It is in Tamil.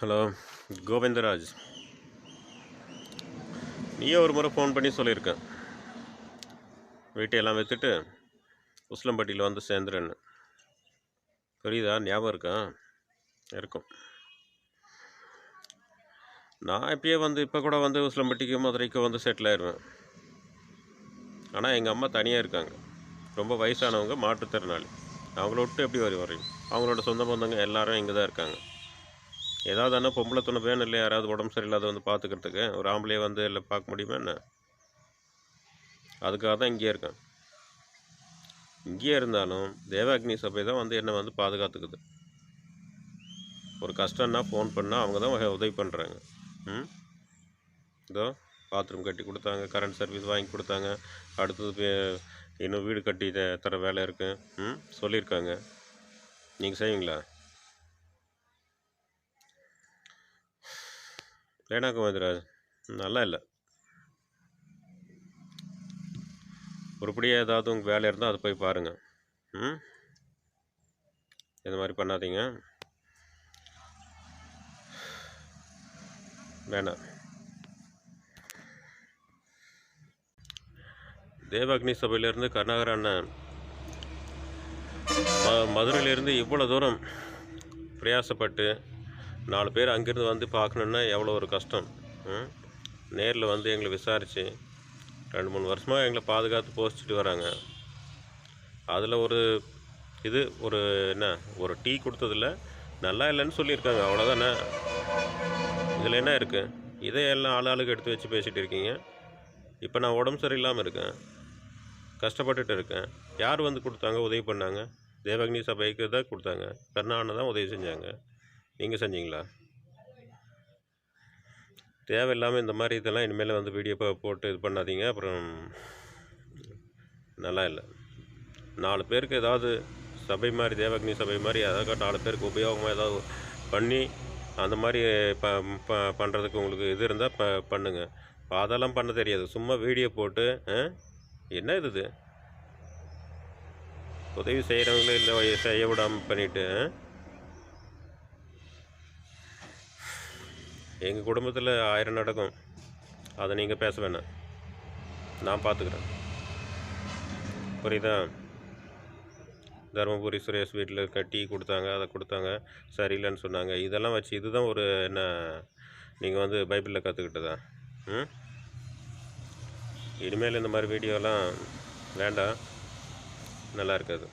ஹலோ கோவிந்தராஜ். நீயே ஒரு முறை ஃபோன் பண்ணி சொல்லியிருக்கேன். வீட்டையெல்லாம் விற்றுட்டு உஸ்லம்பட்டியில் வந்து சேர்ந்துருன்னு. புரியுதா ஞாபகம் இருக்கா? இருக்கும். நான் இப்பயே வந்து இப்போ கூட வந்து உசிலம்பட்டிக்கு மதுரைக்கு வந்து செட்டில் ஆயிடுவேன் ஆனால் எங்கள் அம்மா தனியாக இருக்காங்க. ரொம்ப வயசானவங்க மாற்றுத்திறனாளி. அவங்கள விட்டு எப்படி வரி வரையும் அவங்களோட சொந்த பந்தங்க எல்லாரும் இங்கே தான் இருக்காங்க. ஏதாவது ஆனால் பொம்பளை துணை வேணும் இல்லை யாராவது உடம்பு சரியில்லாத வந்து பார்த்துக்கிறதுக்கு. ஒரு ஆம்பளையே வந்து இல்லை பார்க்க முடியுமா என்ன? அதுக்காக தான் இங்கேயே இருக்கேன். இங்கேயே இருந்தாலும் தேவாக்னி சபை தான் வந்து என்னை வந்து பாதுகாத்துக்குது. ஒரு கஷ்டம்னா ஃபோன் பண்ணால் அவங்க தான் உதவி பண்ணுறாங்க ம்? இதோ பாத்ரூம் கட்டி கொடுத்தாங்க கரண்ட் சர்வீஸ் வாங்கி கொடுத்தாங்க. அடுத்தது இன்னும் வீடு கட்டி தர வேலை இருக்குது ம்? சொல்லியிருக்காங்க. நீங்கள் செய்வீங்களா? வேணா கோவிந்தராஜ் நல்லா இல்லை. உருப்படியாக ஏதாவது உங்கள் வேலை இருந்தால் அதை போய் பாருங்கள் ம்? இந்த மாதிரி பண்ணாதீங்க. வேணாம் தேவாக்னி சபையிலேருந்து கருணாகர அண்ணன் ம மதுரையிலேருந்து இவ்வளோ தூரம் பிரயாசப்பட்டு நாலு பேர் அங்கேருந்து வந்து பார்க்கணுன்னா எவ்வளோ ஒரு கஷ்டம். நேரில் வந்து எங்களை விசாரித்து ரெண்டு மூணு வருஷமாக எங்களை பாதுகாத்து போஸ்டிட்டு வராங்க. அதில் ஒரு இது ஒரு என்ன ஒரு டீ கொடுத்ததில் நல்லா இல்லைன்னு சொல்லியிருக்காங்க அவ்வளோதானே இதில் என்ன இருக்குது இதை எல்லாம் ஆள் ஆளுக்கு எடுத்து வச்சு பேசிகிட்டு இருக்கீங்க. இப்போ நான் உடம்பு சரியில்லாமல் இருக்கேன். கஷ்டப்பட்டுட்டு இருக்கேன். யார் வந்து கொடுத்தாங்க? உதவி பண்ணாங்க? தேவக்னி சபைக்கு தான் கொடுத்தாங்க. கருணாண்ணா தான் உதவி செஞ்சாங்க. நீங்கள் செஞ்சீங்களா? தேவையில்லாமல் இந்த மாதிரி இதெல்லாம் இனிமேல் வந்து வீடியோ போட்டு இது பண்ணாதீங்க. அப்புறம் நல்லா இல்லை. நாலு பேருக்கு ஏதாவது சபை மாதிரி தேவக்னி சபை மாதிரி ஏதாவது நாலு பேருக்கு உபயோகமாக ஏதாவது பண்ணி அந்த மாதிரி ப ப- பண்ணுறதுக்கு உங்களுக்கு இது இருந்தால் ப பண்ணுங்கள் அதெல்லாம் பண்ண தெரியாது. சும்மா வீடியோ போட்டு ஆ? என்ன இது இது? உதவி செய்கிறவங்களே இல்லை செய்ய விடாமல் பண்ணிவிட்டு எங்கள் குடும்பத்தில் ஆயிரம் நடக்கும். அதை நீங்கள் பேச வேணாம். நான் பார்த்துக்கிறேன் புரியுதா? தருமபுரி சுரேஷ் வீட்டில் கட்டி கொடுத்தாங்க அதை கொடுத்தாங்க சரியில்லைன்னு சொன்னாங்க. இதெல்லாம் வச்சு இதுதான் ஒரு என்ன நீங்கள் வந்து பைபிளில் கற்றுக்கிட்டதா ம்? இனிமேல் இந்த மாதிரி வீடியோலாம் வேண்டாம். நல்லா இருக்காது.